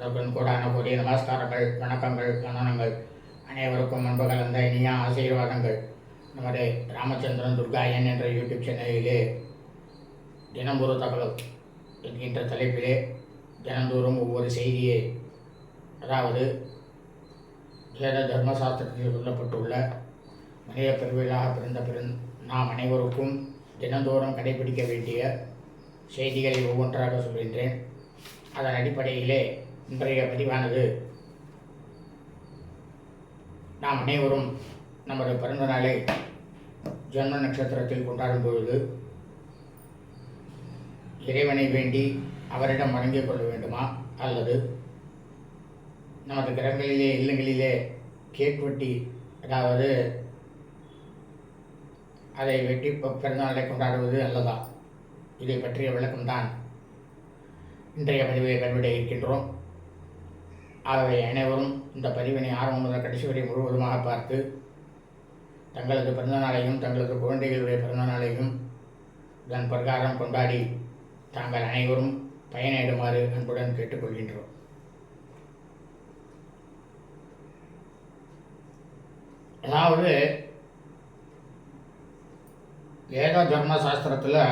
அனைவருக்கும் கூடான கூடிய நமஸ்காரங்கள் வணக்கங்கள் வந்தனங்கள் அனைவருக்கும் அன்பு கலந்த இனிய ஆசீர்வாதங்கள். நமது ராமச்சந்திரன் துர்காயன் என்ற யூடியூப் சேனலிலே தினம் ஒரு தகவல் என்கின்ற தலைப்பிலே தினந்தோறும் ஒவ்வொரு செய்தியை அதாவது வேத தர்மசாஸ்திரத்தில் சொல்லப்பட்டுள்ள மனித பெருவிழாக பிறந்த பிறந் நாம் அனைவருக்கும் தினந்தோறும் கடைபிடிக்க வேண்டிய செய்திகளை ஒவ்வொன்றாக சொல்கின்றேன். அதன் அடிப்படையிலே இன்றைய பதிவானது நாம் அனைவரும் நமது பிறந்த நாளை ஜென்ம நட்சத்திரத்தில் கொண்டாடும் பொழுது இறைவனை வேண்டி அவரிடம் வணங்கிக் கொள்ள வேண்டுமா? அல்லது நமது கிரகங்களிலே இல்லங்களிலே கேக் வெட்டி அதாவது அதை வெட்டி பிறந்தநாளை கொண்டாடுவது அல்லதா? இதை பற்றிய விளக்கம்தான் இன்றைய பதிவை கண்டுபிடிக்க இருக்கின்றோம். ஆகவே அனைவரும் இந்த பதிவினை ஆரம்பம் முதல் கடைசி வரை முழுவதுமாக பார்த்து தங்களது பிறந்தநாளையும் தங்களது குழந்தைகளுடைய பிறந்தநாளையும் இதன் பிரகாரம் கொண்டாடி தாங்கள் அனைவரும் பயனிடுமாறு அன்புடன் கேட்டுக்கொள்கின்றோம். அதாவது வேத தர்ம சாஸ்திரத்தில்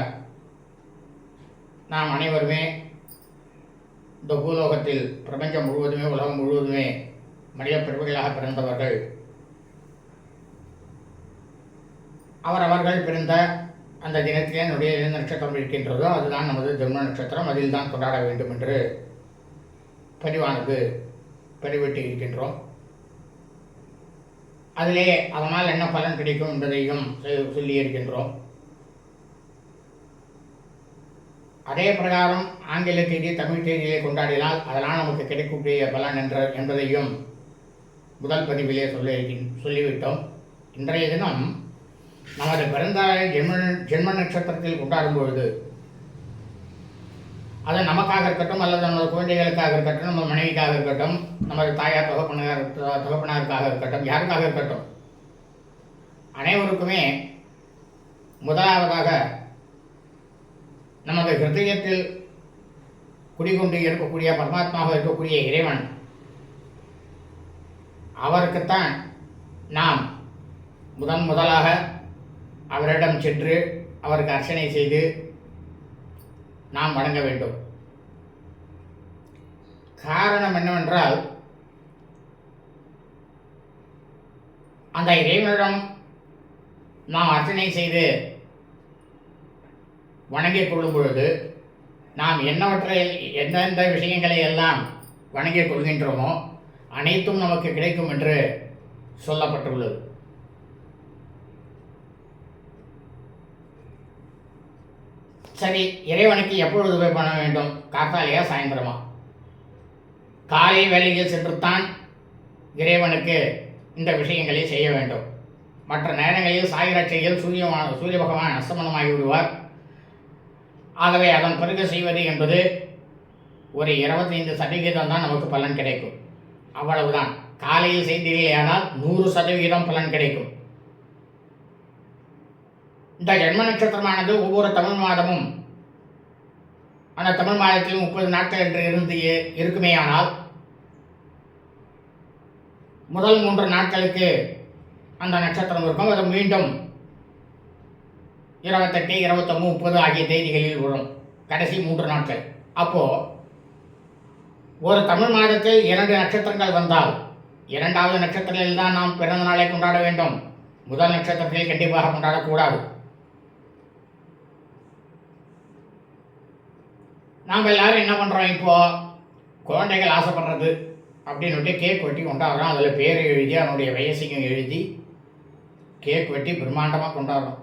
நாம் அனைவருமே இந்த பூலோகத்தில் பிரபஞ்சம் முழுவதுமே உலகம் முழுவதுமே மனித பிறவிகளாக பிறந்தவர்கள். அவரவர்கள் பிறந்த அந்த தினத்திலே என்னுடைய நட்சத்திரம் இருக்கின்றதோ அதுதான் நமது ஜென்ம நட்சத்திரம். அதில் தான் கொண்டாட வேண்டும் என்று பதிவானது பதிவிட்டு இருக்கின்றோம். அதிலே அதனால் என்ன பலன் கிடைக்கும் என்பதையும் சொ- சொல்லி இருக்கின்றோம். அதே பிரகாரம் ஆங்கில தேதி தமிழ் தேதியிலே கொண்டாடினால் அதனால் நமக்கு கிடைக்கக்கூடிய பலன் என்ற என்பதையும் முதல் பதிவிலே சொல்லி சொல்லிவிட்டோம். இன்றைய தினம் நமது பிறந்த ஜென்ம ஜென்ம நட்சத்திரத்தில் கொண்டாடும் பொழுது அது நமக்காக இருக்கட்டும் அல்லது நமது குழந்தைகளுக்காக இருக்கட்டும் நம்ம மனைவிக்காக இருக்கட்டும் நமது தாயார் தகப்பனார் தகப்பனாருக்காக இருக்கட்டும் யாருக்காக இருக்கட்டும் அனைவருக்குமே முதலாவதாக நமது ஹிருதயத்தில் குடிகொண்டு இருக்கக்கூடிய பரமாத்மாவாக இருக்கக்கூடிய இறைவன் அவருக்குத்தான் நாம் முதன் முதலாக அவரிடம் சென்று அவருக்கு அர்ச்சனை செய்து நாம் வணங்க வேண்டும். காரணம் என்னவென்றால் அந்த இறைவனிடம் நாம் அர்ச்சனை செய்து வணங்கிக் கொள்ளும் பொழுது நாம் என்னவற்றை எந்தெந்த விஷயங்களை எல்லாம் வணங்கிக் கொள்கின்றோமோ அனைத்தும் நமக்கு கிடைக்கும் என்று சொல்லப்பட்டுள்ளது. சரி இறைவனுக்கு எப்பொழுது போய் பண்ண வேண்டும்? காத்தாலையா சாயந்தரமா? காலை வேலையில் சென்றுத்தான் இறைவனுக்கு இந்த விஷயங்களை செய்ய வேண்டும். மற்ற நேரங்களில் சாயிராட்சியில் சூரியமான சூரிய பகவான் அஸ்தமனமாகி விடுவார் ஆகவே அதன் பிறகு செய்வது என்பது ஒரு இருபத்தைந்து சதவிகிதம் தான் நமக்கு பலன் கிடைக்கும். அவ்வளவுதான். காலையில் செய்தீர்களேயானால் நூறு சதவிகிதம் பலன் கிடைக்கும். இந்த ஜென்ம நட்சத்திரமானது ஒவ்வொரு தமிழ் மாதமும் அந்த தமிழ் மாதத்தில் முப்பது நாட்கள் என்று இருந்து இருக்குமேயானால் முதல் மூன்று நாட்களுக்கு அந்த நட்சத்திரம் இருக்கும். அது மீண்டும் இருபத்தெட்டு இருபத்தொன்று முப்பது ஆகிய தேதிகளில் வரும். கடைசி மூன்று நாட்கள். அப்போது ஒரு தமிழ் மாதத்தில் இரண்டு நட்சத்திரங்கள் வந்தால் இரண்டாவது நட்சத்திரத்தில் தான் நாம் பிறந்த நாளை கொண்டாட வேண்டும். முதல் நட்சத்திரத்தில் கண்டிப்பாக கொண்டாடக்கூடாது. நாம் எல்லாரும் என்ன பண்ணுறோம் இப்போது குழந்தைகள் ஆசைப்படுறது அப்படின்னு கேக் வெட்டி கொண்டாடுறோம். அதில் பேர் எழுதி அதனுடைய வயசையும் எழுதி கேக் வெட்டி பிரம்மாண்டமாக கொண்டாடுறோம்.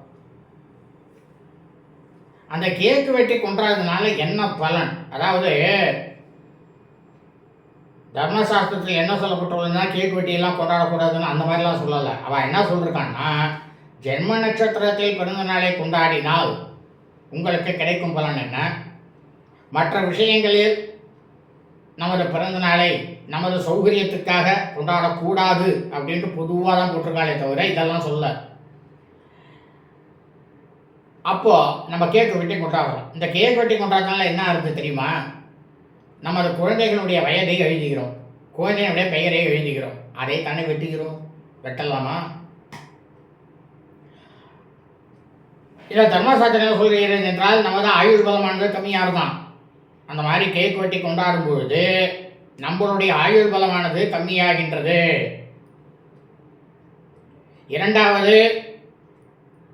அந்த கேக்கு வெட்டி கொண்டாடுறதுனால என்ன பலன்? அதாவது தர்மசாஸ்திரத்தில் என்ன சொல்லப்பட்டுள்ளதுன்னா கேக் வெட்டியெல்லாம் கொண்டாடக்கூடாதுன்னு அந்த மாதிரிலாம் சொல்லலை. அவள் என்ன சொல்லியிருக்கான்னா ஜென்ம நட்சத்திரத்தில் பிறந்த நாளை கொண்டாடினால் உங்களுக்கு கிடைக்கும் பலன் என்ன? மற்ற விஷயங்களில் நமது பிறந்த நாளை நமது சௌகரியத்துக்காக கொண்டாடக்கூடாது அப்படின்ட்டு பொதுவாக தான் போட்டிருக்காளே தவிர இதெல்லாம் சொல்ல அப்போது நம்ம கேக் வெட்டி கொண்டாடுறோம். இந்த கேக் வெட்டி கொண்டாடுறதுனால என்ன இருக்குது தெரியுமா? நமது குழந்தைகளுடைய வயதை எழுதுகிறோம். குழந்தைகளுடைய பெயரை எழுதுகிறோம். அதை தானே வெட்டுகிறோம்? வெட்டலாமா? இதில் தர்மசாஸ்திரம் சொல்கிறது என்றால் நமது ஆயுள் பலமானது கம்மியாக தான். அந்த மாதிரி கேக் வெட்டி கொண்டாடும் பொழுது நம்மளுடைய ஆயுள் பலமானது கம்மியாகின்றது. இரண்டாவது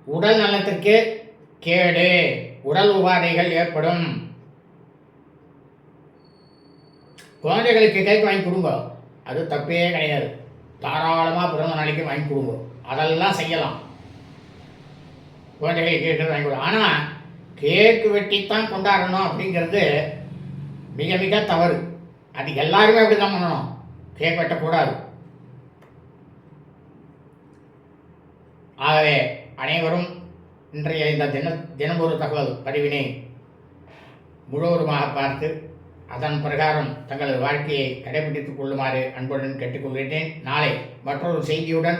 உடல் நலத்திற்கு கேடு. உடல் உபாதைகள் ஏற்படும். குழந்தைகளுக்கு கேக் வாங்கி கொடுங்க. அது தப்பே கிடையாது. தாராளமாக பிறந்த நாளைக்கு வாங்கி கொடுங்க. அதெல்லாம் செய்யலாம். குழந்தைகளுக்கு கேட்டு வாங்கி கொடுங்க. ஆனால் கேக்கு வெட்டித்தான் கொண்டாடணும் அப்படிங்கிறது மிக மிக தவறு. அது எல்லாருமே அப்படி தான் பண்ணணும். கேக் வெட்டக்கூடாது. ஆகவே அனைவரும் இன்றைய இந்த தின தினமொரு ஒரு தகவல் பதிவினை முழுவதுமாக பார்த்து அதன் பிரகாரம் தங்களது வாழ்க்கையை கடைபிடித்துக் கொள்ளுமாறு அன்புடன் கேட்டுக்கொள்கிறேன் நாளை மற்றொரு செய்தியுடன்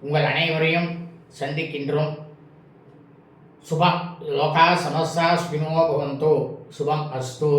உங்கள் அனைவரையும் சந்திக்கின்றோம். சுபம் லோகா சமஸ்தா ஸ்வினோ பவந்தோ. சுபம் அஸ்து.